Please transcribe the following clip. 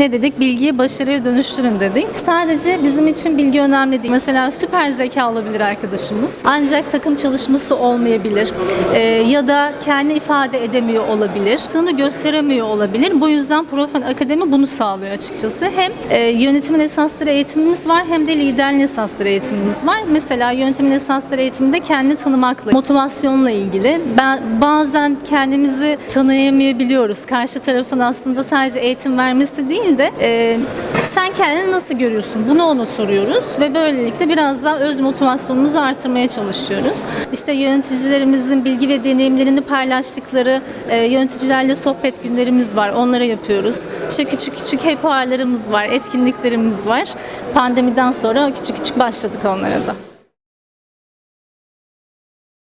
ne dedik? Bilgiyi başarıya dönüştürün dedik. Sadece bizim için bilgi önemli değil. Mesela süper zeka olabilir arkadaşımız. Ancak takım çalışması olmayabilir. Ee, ya da kendi ifade edemiyor olabilir. Tını gösteremiyor olabilir. Bu yüzden Profen Akademi bunu sağlıyor açıkçası. Hem e, yönetimin esasları eğitimimiz var hem de liderliğin esasları eğitimimiz var. Mesela yönetimin esasları eğitiminde kendi tanımakla, motivasyonla ilgili. Ben bazen kendimizi tanıyamayabiliyoruz. Karşı tarafın aslında sadece eğitim vermesi değil de e, sen kendini nasıl görüyorsun? Bunu ona soruyoruz ve böylelikle biraz daha öz motivasyonumuzu artırmaya çalışıyoruz. İşte yöneticilerimizin bilgi ve deneyimlerini paylaştıkları e, yöneticilerle sohbet günlerimiz var. Onları yapıyoruz. İşte küçük küçük hour'larımız var, etkinliklerimiz var. Pandemiden sonra küçük küçük başladık onlara da.